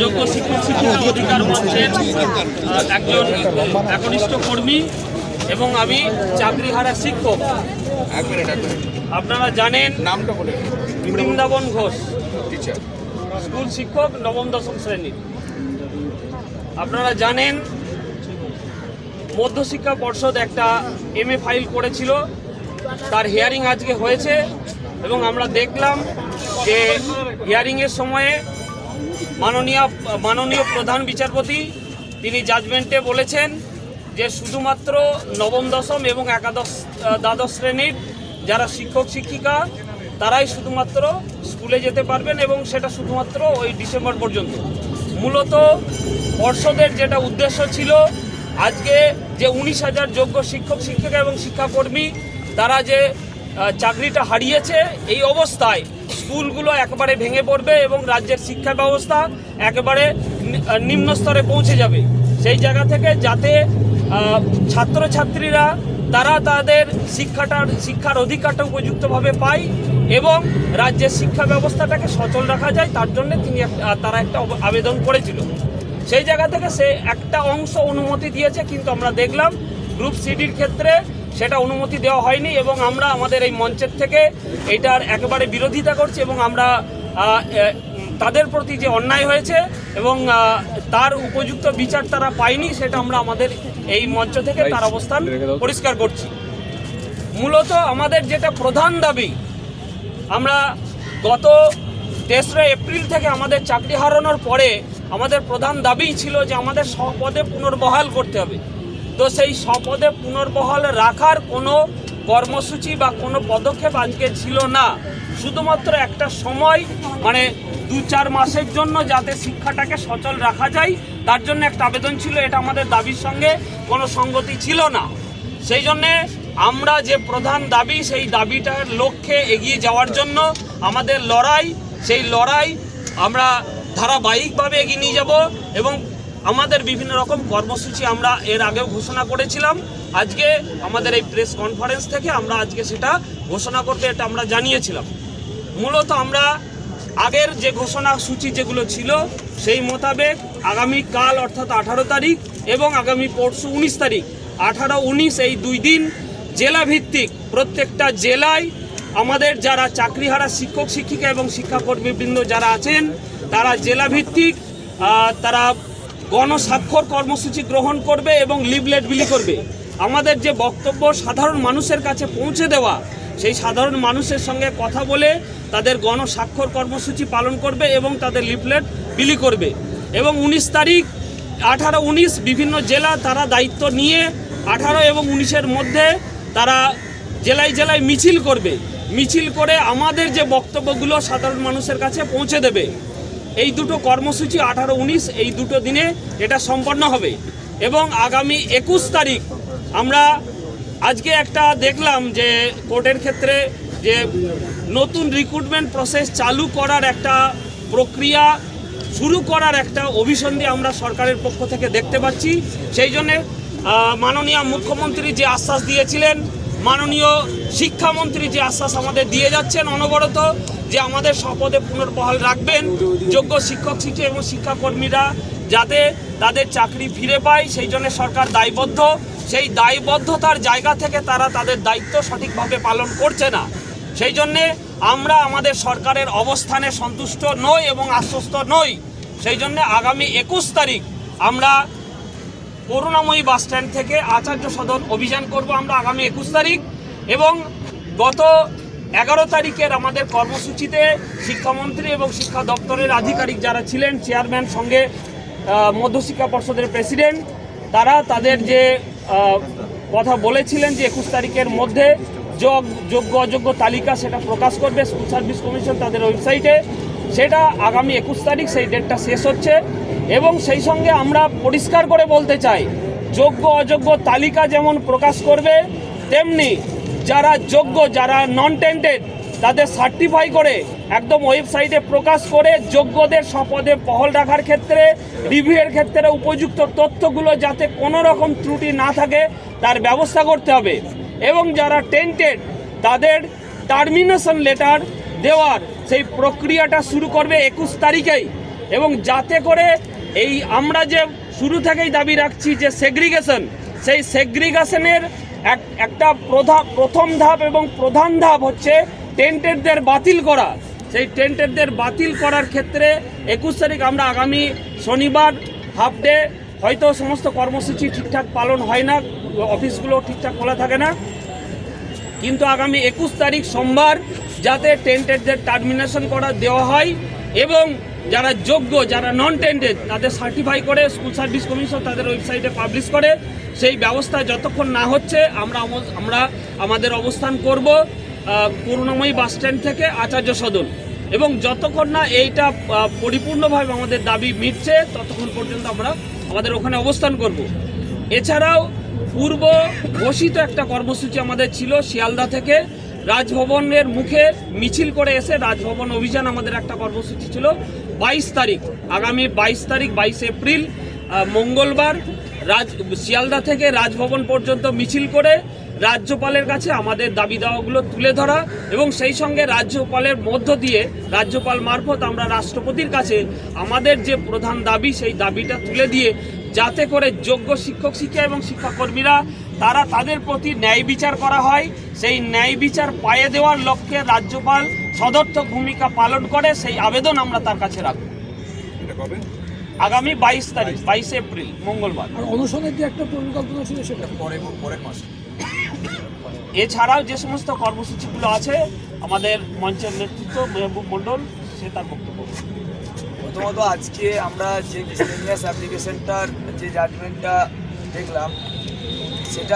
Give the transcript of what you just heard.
যোগ্য শিক্ষক শিক্ষিকা অধিকার মঞ্চের একজন একনিষ্ঠ কর্মী এবং আমি চাকরিহারা শিক্ষক। আপনারা জানেন নামটা বলে বৃন্দাবন ঘোষ টিচার স্কুল শিক্ষক নবম দশম শ্রেণির আপনারা জানেন মধ্যশিক্ষা পর্ষদ একটা এম এ ফাইল করেছিল তার হিয়ারিং আজকে হয়েছে এবং আমরা দেখলাম যে হিয়ারিংয়ের সময়ে মাননীয় মাননীয় প্রধান বিচারপতি, তিনি জাজমেন্টে বলেছেন যে শুধুমাত্র নবম, দশম এবং একাদশ দ্বাদশ শ্রেণির যারা শিক্ষক, শিক্ষিকা, তারাই শুধুমাত্র স্কুলে যেতে পারবেন এবং সেটা শুধুমাত্র ওই ডিসেম্বর পর্যন্ত। মূলত পর্ষদের যেটা উদ্দেশ্য ছিল, আজকে যে উনিশ হাজার যোগ্য শিক্ষক, শিক্ষিকা এবং শিক্ষাকর্মী, তারা যে চাকরিটা হারিয়েছে, এই অবস্থায় স্কুলগুলো একেবারে ভেঙে পড়বে এবং রাজ্যের শিক্ষা ব্যবস্থা একেবারে নিম্ন স্তরে পৌঁছে যাবে। সেই জায়গা থেকে যাতে ছাত্রছাত্রীরা তারা তাদের শিক্ষাটার, শিক্ষার অধিকারটা উপযুক্তভাবে পায় এবং রাজ্যের শিক্ষা ব্যবস্থাটাকে সচল রাখা যায়, তার জন্য তিনি তারা একটা আবেদন করেছিল। সেই জায়গা থেকে সে একটা অংশ অনুমতি দিয়েছে, কিন্তু আমরা দেখলাম গ্রুপ সিডির ক্ষেত্রে সেটা অনুমতি দেওয়া হয়নি এবং আমরা আমাদের এই মঞ্চের থেকে এটার একেবারে বিরোধিতা করছি এবং আমরা তাদের প্রতি যে অন্যায় হয়েছে এবং তার উপযুক্ত বিচার তারা পায়নি সেটা আমরা আমাদের এই মঞ্চ থেকে তার অবস্থান পরিষ্কার করছি। মূলত আমাদের যেটা প্রধান দাবি আমরা গত তেসরা এপ্রিল থেকে আমাদের চাকরি হারানোর পরে আমাদের প্রধান দাবিই ছিল যে আমাদের স্বপদে পুনর্বহাল করতে হবে। তো সেই স্বপদে পুনর্বহাল রাখার কোনো কর্মসূচি বা কোনো পদক্ষেপ আজকে ছিল না। শুধুমাত্র একটা সময় মানে দু চার মাসের জন্য যাতে শিক্ষাটাকে সচল রাখা যায়, তার জন্য একটা আবেদন ছিল, এটা আমাদের দাবির সঙ্গে কোনো সঙ্গতি ছিল না। সেই জন্যে আমরা যে প্রধান দাবি, সেই দাবিটার লক্ষ্যে এগিয়ে যাওয়ার জন্য আমাদের লড়াই, সেই লড়াই আমরা ধারাবাহিকভাবে এগিয়ে নিয়ে যাব এবং আমাদের বিভিন্ন রকম কর্মসূচি আমরা এর আগেও ঘোষণা করেছিলাম। আজকে আমাদের এই প্রেস কনফারেন্স থেকে আমরা আজকে সেটা ঘোষণা করতে এটা আমরা জানিয়েছিলাম। মূলত আমরা আগের যে ঘোষণা সূচি যেগুলো ছিল, সেই মোতাবেক আগামী কাল অর্থাৎ আঠারো তারিখ এবং আগামী পরশু উনিশ তারিখ, আঠারো উনিশ এই দুই দিন জেলা ভিত্তিক প্রত্যেকটা জেলায় আমাদের যারা চাকরিহারা শিক্ষক, শিক্ষিকা এবং শিক্ষাকর্মীবৃন্দ যারা আছেন, তারা জেলা ভিত্তিক তারা গণস্বাক্ষর কর্মসূচি গ্রহণ করবে এবং লিভলেট বিলি করবে। আমাদের যে বক্তব্য সাধারণ মানুষের কাছে পৌঁছে দেওয়া, সেই সাধারণ মানুষের সঙ্গে কথা বলে তাদের গণস্বাক্ষর কর্মসূচি পালন করবে এবং তাদের লিফলেট বিলি করবে। এবং উনিশ তারিখ, আঠারো উনিশ বিভিন্ন জেলা তারা দায়িত্ব নিয়ে আঠারো এবং উনিশের মধ্যে তারা জেলায় জেলায় মিছিল করবে। মিছিল করে আমাদের যে বক্তব্যগুলো সাধারণ মানুষের কাছে পৌঁছে দেবে। এই দুটো কর্মসূচি আঠারো উনিশ, এই দুটো দিনে এটা সম্পন্ন হবে। এবং আগামী একুশ তারিখ আমরা আজকে একটা দেখলাম যে কোর্টের ক্ষেত্রে যে নতুন রিক্রুটমেন্ট প্রসেস চালু করার একটা প্রক্রিয়া শুরু করার একটা অভিসন্ধি আমরা সরকারের পক্ষ থেকে দেখতে পাচ্ছি। সেই জন্যে মাননীয় মুখ্যমন্ত্রী যে আশ্বাস দিয়েছিলেন মাননীয় শিক্ষামন্ত্রী যে আশ্বাস আমাদের দিয়ে যাচ্ছেন অনবরত যে আমাদের শপথে পুনর্বহাল রাখবেন, যোগ্য শিক্ষক শিক্ষক এবং শিক্ষাকর্মীরা যাতে তাদের চাকরি ফিরে পায়, সেই জন্য সরকার দায়বদ্ধ। সেই দায়বদ্ধতার জায়গা থেকে তারা তাদের দায়িত্ব সঠিকভাবে পালন করছে না। সেই জন্যে আমরা আমাদের সরকারের অবস্থানে সন্তুষ্ট নই এবং আশ্বস্ত নই। সেই জন্যে আগামী একুশ তারিখ আমরা করুণাময়ী বাস স্ট্যান্ড থেকে আচার্য সদন অভিযান করব আমরা আগামী একুশ তারিখ এবং গত এগারো তারিখের আমাদের কর্মসূচিতে শিক্ষামন্ত্রী এবং শিক্ষা দপ্তরের আধিকারিক যারা ছিলেন চেয়ারম্যান সঙ্গে মধ্যশিক্ষা পর্ষদের প্রেসিডেন্ট তারা তাদের যে কথা বলেছিলেন যে একুশ তারিখের মধ্যে যোগ, যোগ্য, অযোগ্য তালিকা সেটা প্রকাশ করবে স্কুল সার্ভিস কমিশন তাদের ওয়েবসাইটে সেটা আগামী একুশ তারিখ, সেই ডেটটা শেষ হচ্ছে। এবং সেই সঙ্গে আমরা পরিষ্কার করে বলতে চাই, যোগ্য অযোগ্য তালিকা যেমন প্রকাশ করবে, তেমনি যারা যোগ্য, যারা নন টেন্টেড তাদের সার্টিফাই করে একদম ওয়েবসাইটে প্রকাশ করে যোগ্যদের শপথে পহল রাখার ক্ষেত্রে রিভিউয়ের ক্ষেত্রে উপযুক্ত তথ্যগুলো যাতে কোনো রকম ত্রুটি না থাকে, তার ব্যবস্থা করতে হবে। এবং যারা টেন্টেড তাদের টার্মিনেশন লেটার দেওয়ার সেই প্রক্রিয়াটা শুরু করবে একুশ তারিখেই। এবং যাতে করে এই আমরা যে শুরু থেকেই দাবি রাখছি যে সেগ্রিগেশন সেই সেগ্রিগেশনের এক, একটা প্রধা, প্রথম ধাপ এবং প্রধান ধাপ হচ্ছে টেন্টেডদের বাতিল করা। সেই টেন্টেডদের বাতিল করার ক্ষেত্রে একুশ তারিখ আমরা আগামী শনিবার হাফ ডে হয়তো সমস্ত কর্মসূচি ঠিকঠাক পালন হয় না, অফিসগুলো ঠিকঠাক খোলা থাকে না। কিন্তু আগামী একুশ তারিখ সোমবার যাতে টেন্টেডদের টার্মিনেশন করা দেওয়া হয় এবং যারা যোগ্য, যারা নন টেন্টেড তাদের সার্টিফাই করে স্কুল সার্ভিস কমিশন তাদের ওয়েবসাইটে পাবলিশ করে। সেই ব্যবস্থা যতক্ষণ না হচ্ছে, আমরা আমরা আমাদের অবস্থান করব করুণাময়ী বাস স্ট্যান্ড থেকে আচার্য সদন। এবং যতক্ষণ না এইটা পরিপূর্ণভাবে আমাদের দাবি মিটছে, ততক্ষণ পর্যন্ত আমরা আমাদের ওখানে অবস্থান করব। এছাড়াও, পূর্ব ঘোষিত একটা কর্মসূচি আমাদের ছিল শিয়ালদা থেকে, রাজভবনের মুখে মিছিল করে এসে রাজভবন অভিযান আমাদের একটা কর্মসূচি ছিল। বাইশ তারিখ, আগামী বাইশ তারিখ, বাইশ এপ্রিল মঙ্গলবার রাজ, শিয়ালদা থেকে রাজভবন পর্যন্ত মিছিল করে রাজ্যপালের কাছে আমাদের দাবি দাওয়াগুলো তুলে ধরা এবং সেই সঙ্গে রাজ্যপালের মধ্য দিয়ে, রাজ্যপাল মারফত আমরা রাষ্ট্রপতির কাছে আমাদের যে প্রধান দাবি, সেই দাবিটা তুলে দিয়ে যাতে করে যোগ্য শিক্ষক শিক্ষা এবং শিক্ষাকর্মীরা তারা তাদের প্রতি ন্যায় বিচার করা হয়। সেই ন্যায় বিচার পায়ে দেওয়ার লক্ষ্যে রাজ্যপাল সদর্থক ভূমিকা পালন করে সেই আবেদন আমরা তার কাছে রাখব। এটা কবে? আগামী বাইশ তারিখ বাইশে এপ্রিল মঙ্গলবার। আর অনুসন্ধানের যে একটা পরিকল্পনা ছিল সেটা? পরে পরের মাসে। এছাড়াও যে সমস্ত কর্মসূচিগুলো আছে আমাদের মঞ্চের নেতৃত্ব মেহবুব মণ্ডল সে তার বক্তব্য। প্রথমত আজকে আমরা যে মিসলেনিয়াস অ্যাপ্লিকেশনটার যে জাজমেন্টটা দেখলাম সেটা